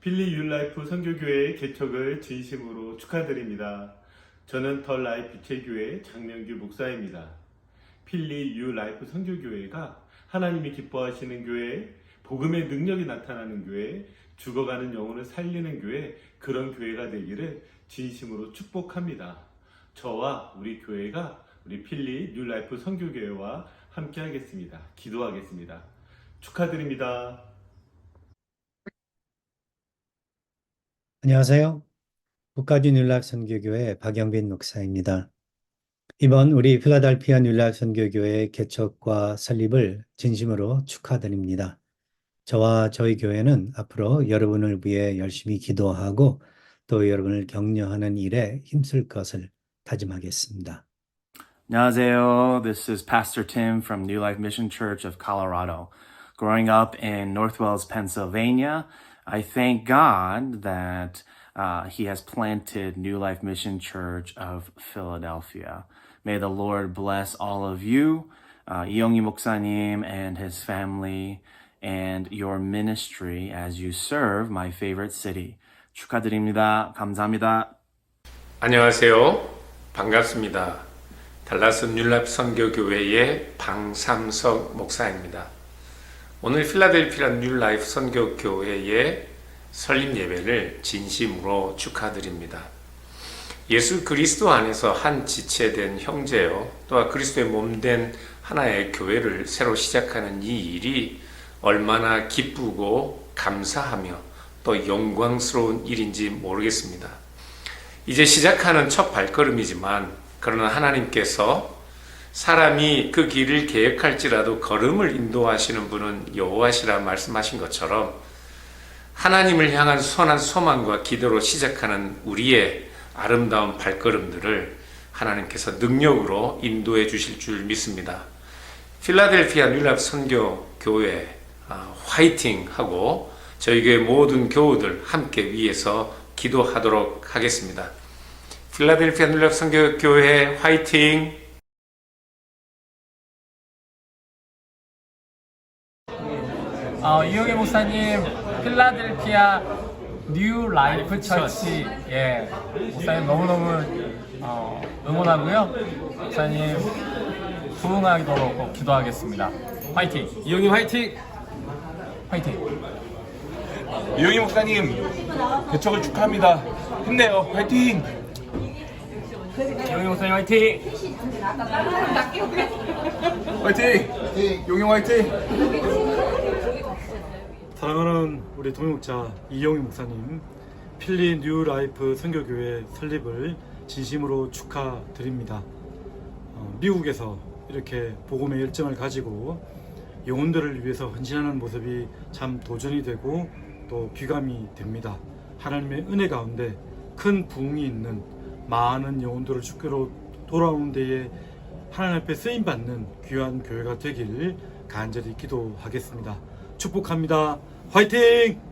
빌리 율라이프 선교교회의 개척을 진심으로 축하드립니다. 저는 더 라이프 개교회 장명규 목사입니다. 필리 율라이프 선교교회가 하나님이 기뻐하시는 교회, 복음의 능력이 나타나는 교회, 죽어가는 영혼을 살리는 교회, 그런 교회가 되기를 진심으로 축복합니다. 저와 우리 교회가 우리 필리 뉴라이프 선교교회와 함께 하겠습니다. 기도하겠습니다. 축하드립니다. 안녕하세요. 북가주 뉴라이프 선교교회 박영빈 목사입니다. 이번 우리 필라델피아 뉴라이프 선교교회 개척과 설립을 진심으로 축하드립니다. 저와 저희 교회는 앞으로 여러분을 위해 열심히 기도하고 또 여러분을 격려하는 일에 힘쓸 것을 다짐하겠습니다. 안녕하세요. This is Pastor Tim from New Life Mission Church of Colorado. Growing up in North Wells, Pennsylvania, I thank God that uh, He has planted New Life Mission Church of Philadelphia. May the Lord bless all of you, uh, 이영희 목사님 and his family, and your ministry as you serve my favorite city. 축하드립니다. 감사합니다. 안녕하세요. 반갑습니다. 달라스 뉴랍 선교교회의 방삼석 목사입니다. 오늘 필라델피아 뉴 라이프 선교교회의 설립 예배를 진심으로 축하드립니다. 예수 그리스도 안에서 한 지체된 형제요, 또한 그리스도의 몸된 하나의 교회를 새로 시작하는 이 일이 얼마나 기쁘고 감사하며 또 영광스러운 일인지 모르겠습니다. 이제 시작하는 첫 발걸음이지만 그러나 하나님께서 사람이 그 길을 계획할지라도 걸음을 인도하시는 분은 여호와시라 말씀하신 것처럼 하나님을 향한 선한 소망과 기도로 시작하는 우리의 아름다운 발걸음들을 하나님께서 능력으로 인도해 주실 줄 믿습니다. 필라델피아 뉴랍 선교 교회 아, 화이팅 하고 저희 교회 모든 교우들 함께 위해서 기도하도록 하겠습니다. 필라델피아 눌랍 선교 교회 화이팅! 어, 이용희 목사님 필라델피아 뉴 라이프 처치 예 목사님 너무너무 어, 응원하고요 목사님 부흥하도록 꼭 기도하겠습니다 화이팅 이영님 화이팅! 화이팅 이영희 목사님 개척을 축하합니다. 힘내요. 화이팅! 이용희 목사님 화이팅 화이팅! 용영 화이팅! 사랑하는 우리 동역자 이영희 목사님, 필리 뉴 라이프 선교교회 설립을 진심으로 축하드립니다. 어, 미국에서 이렇게 복음의 열정을 가지고 영혼들을 위해서 헌신하는 모습이 참 도전이 되고 또 귀감이 됩니다. 하나님의 은혜 가운데 큰 부흥이 있는 많은 영혼들을 주께로 돌아오는 데에 하나님 앞에 쓰임 받는 귀한 교회가 되길 간절히 기도하겠습니다. 축복합니다. 화이팅!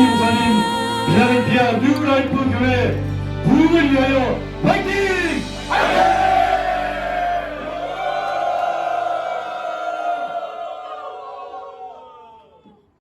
박정희 목사님 이사는 비아 뉴라이프 교회 부흥을 위하여 파이팅! 파이팅!